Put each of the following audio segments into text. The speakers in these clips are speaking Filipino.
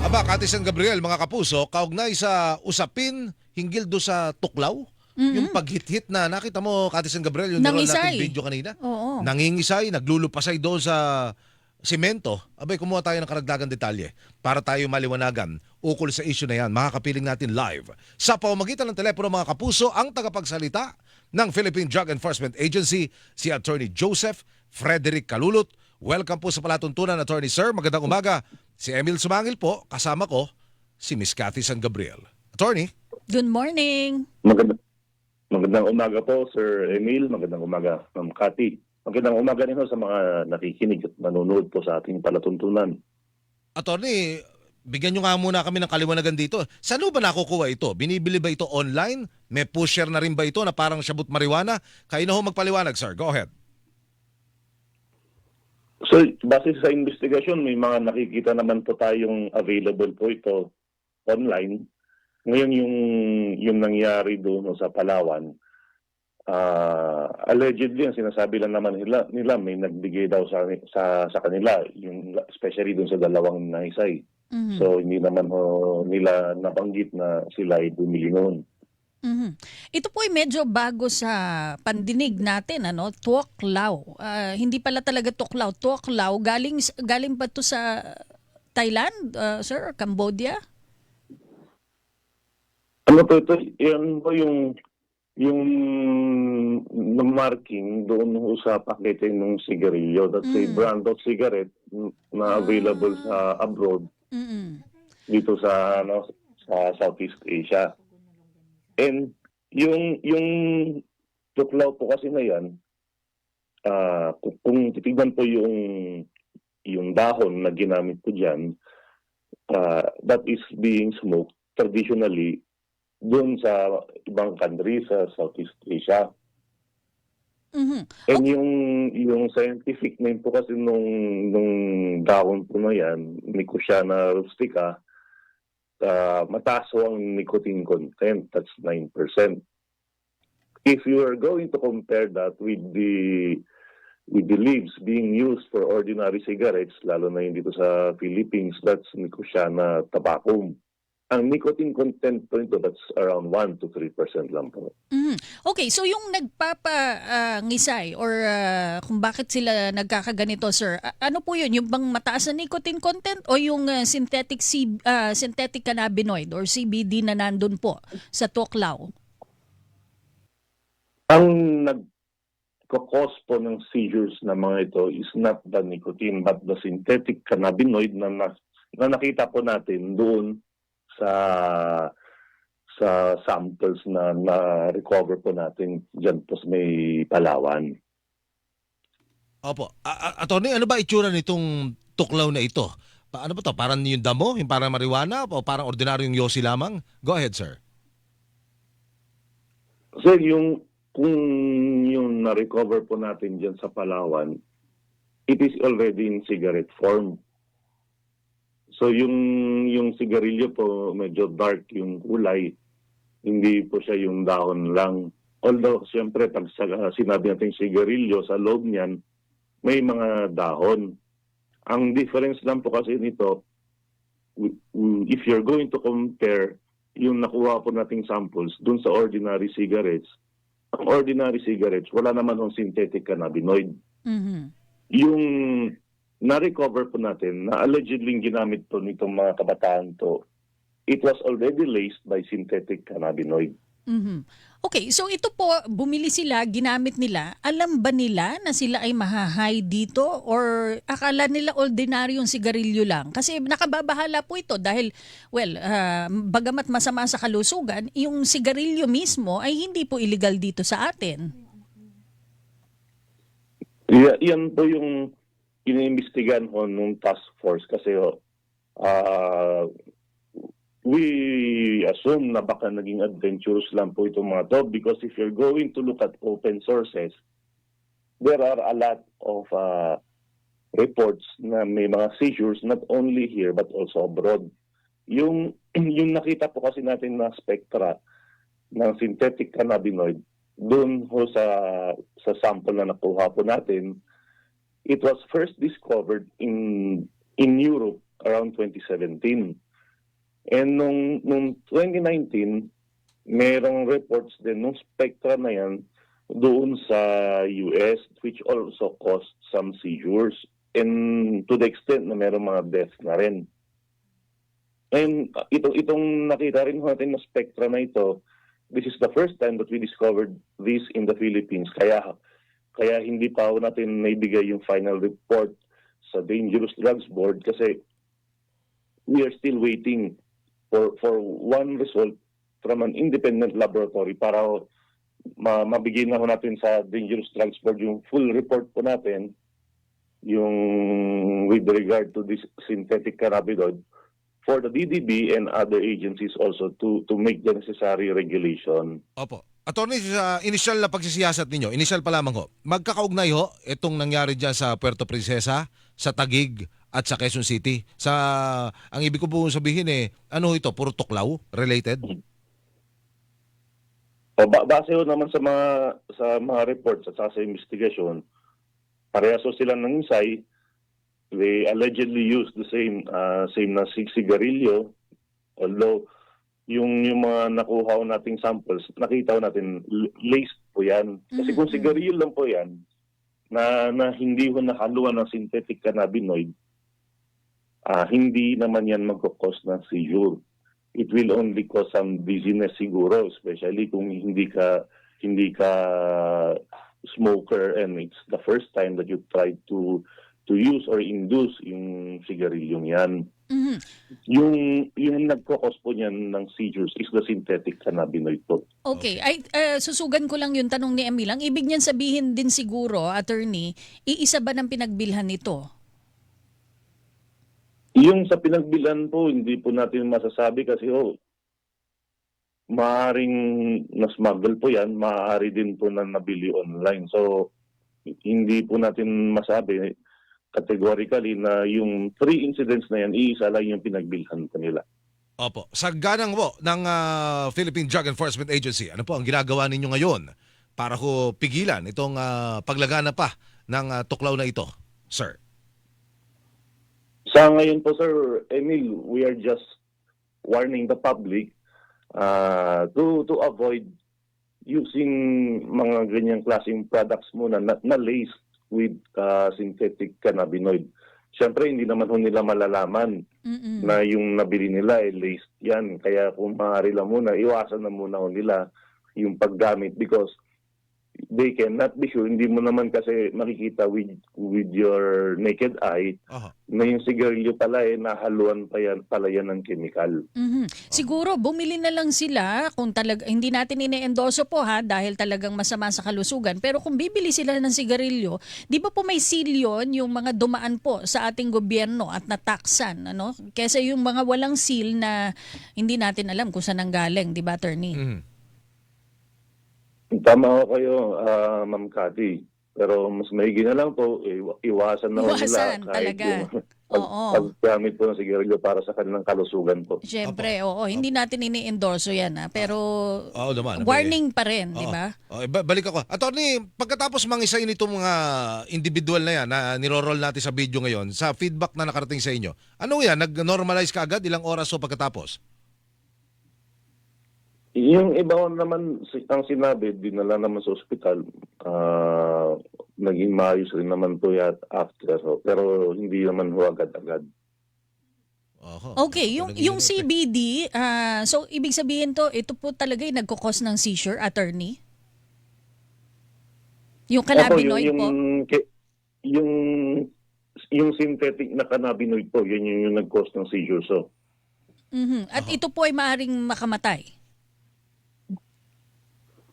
Aba, Kati San Gabriel, mga kapuso, kaugnay sa usapin hinggil do sa tuklaw, yung paghit-hit na nakita mo, Kati San Gabriel, yung Nangisay. nating video kanina. Oo. Nangingisay, naglulupasay doon sa simento. Abay, kumuha tayo ng karagdagan detalye para tayo maliwanagan ukol sa issue na yan. Makakapiling natin live. Sa pamamagitan ng telepono mga kapuso, ang tagapagsalita ng Philippine Drug Enforcement Agency, si Attorney Joseph Frederick Kalulot. Welcome po sa palatuntunan, Attorney Sir. Magandang umaga. Si Emil Sumangil po, kasama ko, si Miss Cathy San Gabriel. Attorney? Good morning. Magandang, magandang umaga po, Sir Emil. Magandang umaga, Ma'am Cathy. Magandang umaga rin ho sa mga nakikinig at nanonood po sa ating palatuntunan. Attorney, bigyan nyo nga muna kami ng kaliwanagan dito. Saan ba nakukuha ito? Binibili ba ito online? May pusher na rin ba ito na parang shabut marijuana? Kayo na ho magpaliwanag, sir. Go ahead. So, base sa investigasyon, may mga nakikita naman po tayong available po ito online. Ngayon yung yung nangyari doon sa Palawan, ah allegedly ang sinasabi lang naman nila, nila may nagbigay daw sa sa sa kanila, yung especially doon sa dalawang naisay. Mhm. So hindi naman ho nila nabanggit na sila ay bumili noon. Mhm. Ito po ay medyo bago sa pandinig natin, ano, tuoklaw. Ah, hindi pala talaga tuklaw, tuoklaw. Galing galing ba to sa Thailand, ah, sir, or Cambodia? Ano po ito? Yan po yung yung marking doon ho sa pakete ng sigarilyo. That's a Mm. brand of cigarette na available sa abroad Mhm. dito sa ano sa Southeast Asia. And yung yung tuklaw po kasi na yan, ah, kung, kung titignan po yung yung dahon na ginamit po diyan, that is being smoked traditionally doon sa ibang country sa Southeast Asia. Mhm. And yung yung scientific name po kasi nung nung dahon po na yan, Nicotiana rustica, uh, mataas ang nicotine content, that's 9%. If you are going to compare that with the with the leaves being used for ordinary cigarettes, lalo na yun dito sa Philippines, that's Nicotiana tabacum. Ang nicotine content po nito, that's around 1 to 3% lang po. Mhm. Okay, so yung nagpapa-ngisay or ah, kung bakit sila nagkakaganito, sir, ano po yun? Yung bang mataas na nicotine content o yung ah, synthetic C- ah, synthetic cannabinoid or CBD na nandun po sa tuklaw? Ang nagkakos po ng seizures na mga ito is not the nicotine but the synthetic cannabinoid na, na, na nakita po natin doon sa sa samples na na-recover po natin dyan po sa may Palawan. Opo. A- a- attorney, ano ba itsura nitong tuklaw na ito? Pa- ano ba to? Parang yung damo? Yung parang marijuana? O parang ordinaryong yosi lamang? Go ahead, sir. Sir, yung kung yung na-recover po natin dyan sa Palawan, it is already in cigarette form. So yung yung sigarilyo po medyo dark yung kulay, hindi po siya yung dahon lang. Although siyempre pag sa- sinabi natin sigarilyo sa loob niyan, may mga dahon. Ang difference lang po kasi nito, if you're going to compare yung nakuha po nating samples dun sa ordinary cigarettes, ang ordinary cigarettes, wala naman ng synthetic cannabinoid. Mhm. Yung na-recover po natin, na allegedly ginamit po nitong mga kabataan to, it was already laced by synthetic cannabinoid. Mhm. Okay, so ito po, bumili sila, ginamit nila. Alam ba nila na sila ay mahahay dito? Or akala nila ordinaryong sigarilyo lang? Kasi nakababahala po ito dahil, well, ah, bagamat masama sa kalusugan, yung sigarilyo mismo ay hindi po illegal dito sa atin. Y- yan po yung iniimbestigan ko nung task force kasi oh, ah, we assume na baka naging adventurous lang po itong mga to because if you're going to look at open sources, there are a lot of ah, reports na may mga seizures not only here but also abroad. Yung yung nakita po kasi natin na spectra ng synthetic cannabinoid doon ho sa sa sample na nakuha po natin, it was first discovered in in Europe around 2017. And nung, nung 2019, merong reports din nung spectra na yan doon sa US which also caused some seizures and to the extent na merong mga deaths na rin. And uh, ito, itong nakita rin natin na spectra na ito, this is the first time that we discovered this in the Philippines. Kaya kaya hindi pa ako natin naibigay yung final report sa Dangerous Drugs Board kasi we are still waiting for for one result from an independent laboratory para ma mabigyan na ho natin sa Dangerous Drugs Board yung full report po natin yung with regard to this synthetic cannabinoid for the DDB and other agencies also to to make the necessary regulation. Opo. Attorney, sa initial na pagsisiyasat ninyo, initial pa lamang ho, magkakaugnay ho itong nangyari dyan sa Puerto Princesa, sa Tagig at sa Quezon City. Sa ang ibig ko po sabihin eh, ano ito, puro tuklaw related? O ba- base ho naman sa mga sa mga reports at sa investigation, parehas ho sila ng insay. They allegedly used the same uh, same na sig- sigarilyo although yung yung mga nakuha nating samples, nakita natin laced po yan. Kasi kung Mhm. sigarilyo lang po yan, na, na hindi ho nakaluan ng synthetic cannabinoid, ah hindi naman yan magkakos ng seizure. It will only cause some dizziness siguro, especially kung hindi ka hindi ka smoker and it's the first time that you try to to use or induce yung sigarilyong yan. Mhm. Yung yung nagkakos po niyan ng seizures is the synthetic cannabinoid po. Okay, ay eh, susugan ko lang yung tanong ni Emil. Ang ibig niyan sabihin din siguro, attorney, iisa ba ng pinagbilhan nito? Yung sa pinagbilan po, hindi po natin masasabi kasi oh, maaring na-smuggle po yan, maaari din po na nabili online. So, hindi po natin masabi categorically na yung three incidents na yan, iisa lang yung pinagbilhan po nila. Opo. Sa ganang po ng ah, Philippine Drug Enforcement Agency, ano po ang ginagawa ninyo ngayon para ko pigilan itong ah, paglagana pa ng ah, tuklaw na ito, sir? Sa ngayon po, Sir Emil, we are just warning the public uh, to to avoid using mga ganyang klaseng products muna na, na laced with uh, synthetic cannabinoid. Siyempre, hindi naman ho nila malalaman Mm-mm. na yung nabili nila ay laced yan. Kaya kung maaari lang muna, iwasan na muna ho nila yung paggamit because they cannot be sure. Hindi mo naman kasi makikita with with your naked eye Aha. na yung sigarilyo pala eh, nahaluan pa yan, pala yan ng chemical. Mhm. Siguro bumili na lang sila kung talaga hindi natin ine-endorso po ha dahil talagang masama sa kalusugan pero kung bibili sila ng sigarilyo, 'di ba po may seal yun yung mga dumaan po sa ating gobyerno at nataksan ano? Kaysa yung mga walang seal na hindi natin alam kung saan nanggaling, 'di ba, attorney? Mhm. Tama ko kayo, ah, Ma'am Cathy. Pero mas maigi na lang po, iwa- iwasan na Iwasan, nila kahit talaga. yung pag, Oo. paggamit po ng sigarilyo para sa kanilang kalusugan po. Siyempre, oo, hindi natin ini-endorso 'yan ha, pero Oo naman. warning pa rin, 'di ba? Oh, ba- balik ako. Attorney, pagkatapos mangisayin itong mga individual na yan na niroroll natin sa video ngayon, sa feedback na nakarating sa inyo, ano yan? Nag-normalize ka agad? Ilang oras o pagkatapos? Yung iba naman, si- ang sinabi, dinala naman sa ospital, ah, naging maayos rin naman po yan after. ho. Pero hindi naman ho agad-agad. Oho. Okay, yung yung. CBD, ah, so ibig sabihin to, ito po talaga yung nagko-cause ng seizure, attorney? Yung cannabinoid yung, po? ki- Yung, yung synthetic na cannabinoid po, yun yung, yung nag-cause ng seizure. So, Mhm. At ito po ay maaring makamatay.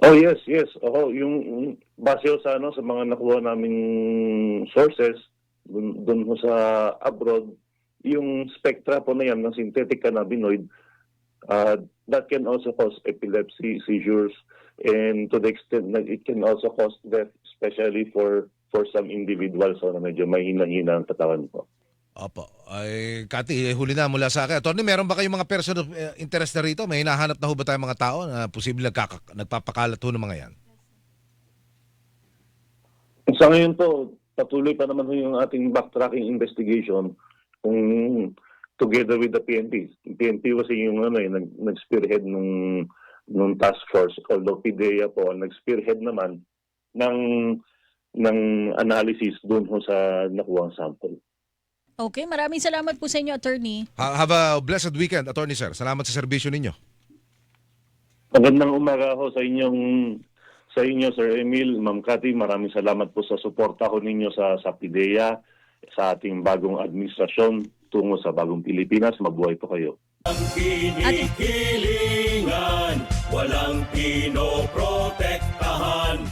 Oh yes, yes. Oo, yung base sa ano sa mga nakuha naming sources dun, dun sa abroad, yung spectra po na yan ng synthetic cannabinoid uh, that can also cause epilepsy, seizures, and to the extent that it can also cause death, especially for for some individuals so, na medyo mahina-hina ang katawan po. Opo. Ay, Kati, eh, huli na mula sa akin. Attorney, meron ba kayong mga person of eh, interest na rito? May hinahanap na ho ba tayong mga tao na posible nagkaka- nagpapakalat ho ng mga yan? Sa ngayon po, patuloy pa naman ho yung ating backtracking investigation kung together with the PNP. Yung PNP kasi yung ano, eh, nag, nag-spearhead nung, nung task force, although PIDEA po, nag-spearhead naman ng, ng analysis doon ho sa nakuha sample. Okay, maraming salamat po sa inyo, attorney. Ha- Have a blessed weekend, Attorney Sir. Salamat sa serbisyo ninyo. Magandang umaga ho sa inyong sa inyo Sir Emil, Ma'am Cathy, maraming salamat po sa suporta ho ninyo sa sa PIDEA, sa ating bagong administrasyon tungo sa bagong Pilipinas. Mabuhay po kayo. Ang kinikilingan, walang pinoprotektahan.